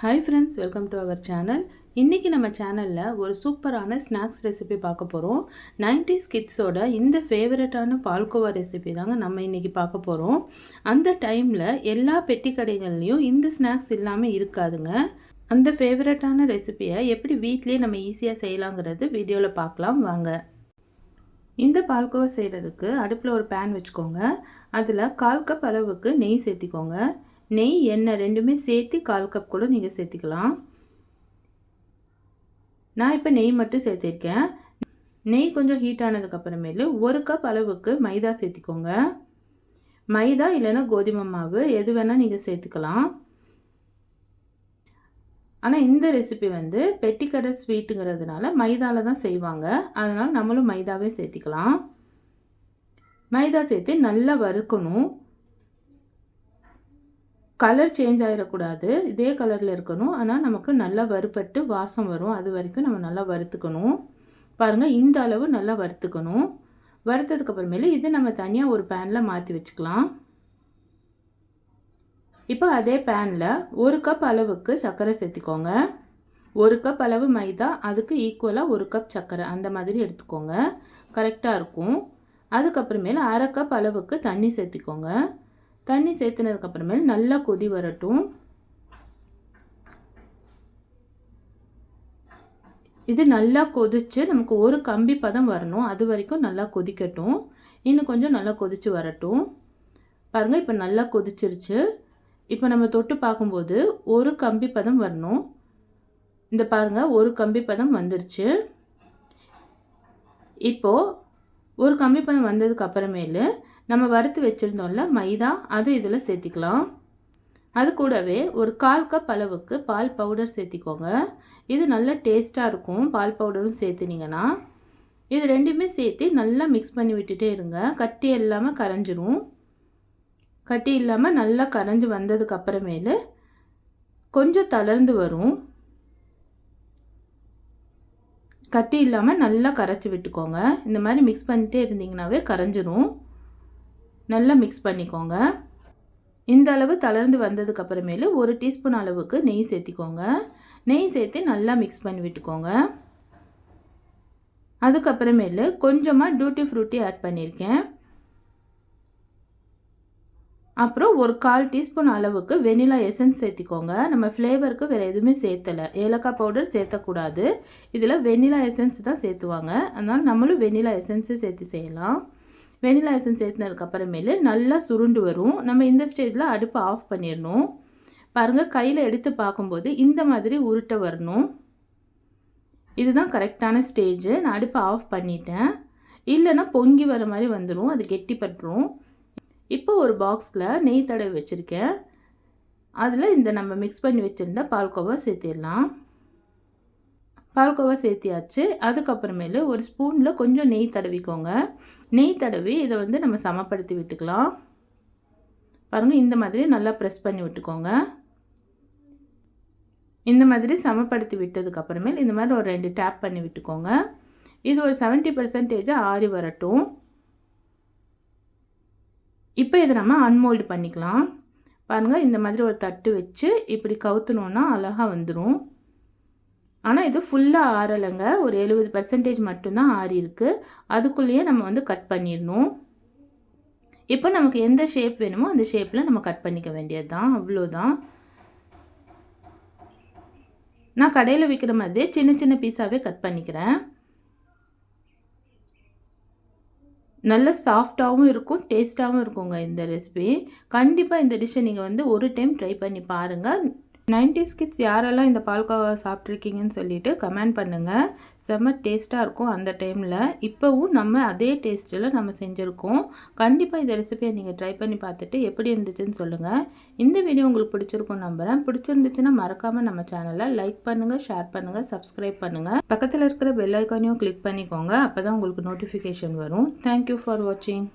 Hi friends welcome to our channel இன்றைக்கி நம்ம சேனலில் ஒரு சூப்பரான ஸ்நாக்ஸ் ரெசிபி பார்க்க போகிறோம் 90s கிட்ஸோட இந்த ஃபேவரட்டான பால்கோவா ரெசிபி தாங்க நம்ம இன்றைக்கி பார்க்க போகிறோம் அந்த டைமில் எல்லா பெட்டி கடைகள்லேயும் இந்த ஸ்நாக்ஸ் இல்லாமல் இருக்காதுங்க. அந்த ஃபேவரட்டான ரெசிபியை எப்படி வீட்லேயே நம்ம ஈஸியாக செய்யலாங்கிறது வீடியோவில் பார்க்கலாம் வாங்க. இந்த பால்கோவா செய்கிறதுக்கு அடுப்பில் ஒரு பேன் வச்சுக்கோங்க. அதில் கால் கப் அளவுக்கு நெய் சேர்த்திக்கோங்க. நெய் எண்ணெய் ரெண்டுமே சேர்த்து கால் கப் கூட நீங்கள் சேர்த்துக்கலாம். நான் இப்போ நெய் மட்டும் சேர்த்துருக்கேன். நெய் கொஞ்சம் ஹீட் ஆனதுக்கப்புறமேலு ஒரு கப் அளவுக்கு மைதா சேர்த்திக்கோங்க. மைதா இல்லைன்னா கோதுமை மாவு எது வேணால் நீங்கள் சேர்த்துக்கலாம். ஆனால் இந்த ரெசிபி வந்து பெட்டிக்கடை ஸ்வீட்டுங்கிறதுனால மைதாவில் தான் செய்வாங்க. அதனால் நம்மளும் மைதாவே சேர்த்திக்கலாம். மைதா சேர்த்து நல்லா வறுக்கணும். கலர் சேஞ்ச் ஆகிடக்கூடாது இதே கலரில் இருக்கணும். ஆனால் நமக்கு நல்லா வறுபட்டு வாசம் வரும். அது வரைக்கும் நம்ம நல்லா வறுத்துக்கணும். பாருங்கள் இந்த அளவு நல்லா வறுத்துக்கணும். வறுத்ததுக்கப்புறமேலே இது நம்ம தனியாக ஒரு பேனில் மாற்றி வச்சுக்கலாம். இப்போ அதே பேனில் ஒரு கப் அளவுக்கு சர்க்கரை சேர்த்திக்கோங்க. ஒரு கப் அளவு மைதா அதுக்கு ஈக்குவலாக ஒரு கப் சர்க்கரை. அந்த மாதிரி எடுத்துக்கோங்க. கரெக்டாக இருக்கும். அதுக்கப்புறமேல அரை கப் அளவுக்கு தண்ணி சேர்த்திக்கோங்க. தண்ணி சேர்த்துனதுக்கப்புறமேல் நல்லா கொதி வரட்டும். இது நல்லா கொதித்து நமக்கு ஒரு கம்பி பதம் வரணும். அது வரைக்கும் நல்லா கொதிக்கட்டும். இன்னும் கொஞ்சம் நல்லா கொதித்து வரட்டும். பாருங்கள் இப்போ நல்லா கொதிச்சிருச்சு. இப்போ நம்ம தொட்டு பார்க்கும்போது ஒரு கம்பி பதம் வரணும். இந்த பாருங்கள் ஒரு கம்பி பதம் வந்துருச்சு. இப்போது ஒரு கம்மி பதம் வந்ததுக்கு அப்புறமேலு நம்ம வறுத்து வச்சுருந்தோம்ல மைதா அது இதில் சேர்த்திக்கலாம். அது கூடவே ஒரு கால் கப் அளவுக்கு பால் பவுடர் சேர்த்திக்கோங்க. இது நல்ல டேஸ்ட்டாக இருக்கும். பால் பவுடரும் சேர்த்துனீங்கன்னா இது ரெண்டுமே சேர்த்து நல்லா மிக்ஸ் பண்ணி விட்டுட்டே இருங்க. கட்டி இல்லாமல் கரைஞ்சிரும். கட்டி இல்லாமல் நல்லா கரைஞ்சி வந்ததுக்கு அப்புறமேலு கொஞ்சம் தளர்ந்து வரும். கட்டி இல்லாமல் நல்லா கரைச்சி விட்டுக்கோங்க. இந்த மாதிரி மிக்ஸ் பண்ணிகிட்டே இருந்தீங்கனாவே கரைஞ்சிரும். நல்லா மிக்ஸ் பண்ணிக்கோங்க. இந்த அளவு தளர்ந்து வந்ததுக்கு அப்புறமேலு ஒரு டீஸ்பூன் அளவுக்கு நெய் சேர்த்திக்கோங்க. நெய் சேர்த்து நல்லா மிக்ஸ் பண்ணி விட்டுக்கோங்க. அதுக்கப்புறமேலு கொஞ்சமாக டியூட்டி ஃப்ரூட்டி ஆட் பண்ணியிருக்கேன் அப்புறம் ஒரு கால் டீஸ்பூன் அளவுக்கு வெனிலா எசன்ஸ் சேர்த்திக்கோங்க. நம்ம ஃப்ளேவருக்கு வேறு எதுவுமே சேர்த்தலை. ஏலக்காய் பவுடர் சேர்த்தக்கூடாது. இதில் வெனிலா எசன்ஸ் தான் சேர்த்துவாங்க. அதனால் நம்மளும் வெனிலா எசன்ஸு சேர்த்து செய்யலாம். வெனிலா எசன்ஸ் சேர்த்துனதுக்கப்புறமேலு நல்லா சுருண்டு வரும். நம்ம இந்த ஸ்டேஜில் அடுப்பை ஆஃப் பண்ணிடணும். பாருங்கள் கையில் எடுத்து பார்க்கும்போது இந்த மாதிரி உருட்ட வரணும். இதுதான் கரெக்டான ஸ்டேஜு. நான் அடுப்பை ஆஃப் பண்ணிட்டேன். இல்லைன்னா பொங்கி வர மாதிரி வந்துடும் அது கெட்டிப்பட்டுரும். இப்போ ஒரு பாக்ஸில் நெய் தடவை வச்சுருக்கேன். அதில் இந்த நம்ம மிக்ஸ் பண்ணி வச்சுருந்த பால்கோவா சேர்த்திடலாம். பால்கோவா சேர்த்தியாச்சு. அதுக்கப்புறமேலு ஒரு ஸ்பூனில் கொஞ்சம் நெய் தடவிக்கோங்க. நெய் தடவி இதை வந்து நம்ம சமப்படுத்தி விட்டுக்கலாம். பாருங்கள் இந்த மாதிரி நல்லா ப்ரெஸ் பண்ணி விட்டுக்கோங்க. இந்த மாதிரி சமப்படுத்தி விட்டதுக்கப்புறமேல் இந்த மாதிரி ஒரு ரெண்டு டேப் பண்ணி விட்டுக்கோங்க. இது ஒரு செவன்ட்டி பர்சன்டேஜாக ஆறி வரட்டும். இப்போ இதை நம்ம அன்மோல்டு பண்ணிக்கலாம். பாருங்கள் இந்த மாதிரி ஒரு தட்டு வச்சு இப்படி கவுத்துனோன்னா அழகாக வந்துடும் ஆனால் இது ஃபுல்லாக ஆறலைங்க. ஒரு எழுபது பர்சன்டேஜ் மட்டும்தான் ஆறி இருக்குது அதுக்குள்ளேயே நம்ம வந்து கட் பண்ணிடணும். இப்போ நமக்கு எந்த ஷேப் வேணுமோ அந்த ஷேப்பில் நம்ம கட் பண்ணிக்க வேண்டியது தான் அவ்வளோதான் நான் கடையில் விற்கிற மாதிரி சின்ன சின்ன பீஸாகவே கட் பண்ணிக்கிறேன். நல்ல சாஃப்டாகவும் இருக்கும் டேஸ்ட்டாகவும் இருக்குங்க இந்த ரெசிபி கண்டிப்பாக இந்த டிஷ்ஷை நீங்கள் வந்து ஒரு டைம் ட்ரை பண்ணி பாருங்கள் நைன்டிஸ் கிட்ஸ் யாரெல்லாம் இந்த பால்கோவா சாப்பிட்ருக்கீங்கன்னு சொல்லிட்டு கமெண்ட் பண்ணுங்கள் செம்ம டேஸ்ட்டாக இருக்கும் அந்த டைமில். இப்போவும் நம்ம அதே டேஸ்ட்டில் நம்ம செஞ்சுருக்கோம். கண்டிப்பாக இந்த ரெசிபியை நீங்கள் ட்ரை பண்ணி பார்த்துட்டு எப்படி இருந்துச்சுன்னு சொல்லுங்கள் இந்த வீடியோ உங்களுக்கு பிடிச்சிருக்கும் நம்புகிறேன் பிடிச்சிருந்துச்சுன்னா மறக்காமல் நம்ம சேனலை லைக் பண்ணுங்கள் ஷேர் பண்ணுங்கள் சப்ஸ்கிரைப் பண்ணுங்கள் பக்கத்தில் இருக்கிற பெல் ஐக்கானையும் கிளிக் பண்ணிக்கோங்க. அப்போ தான் உங்களுக்கு நோட்டிஃபிகேஷன் வரும். தேங்க்யூ ஃபார் வாட்சிங்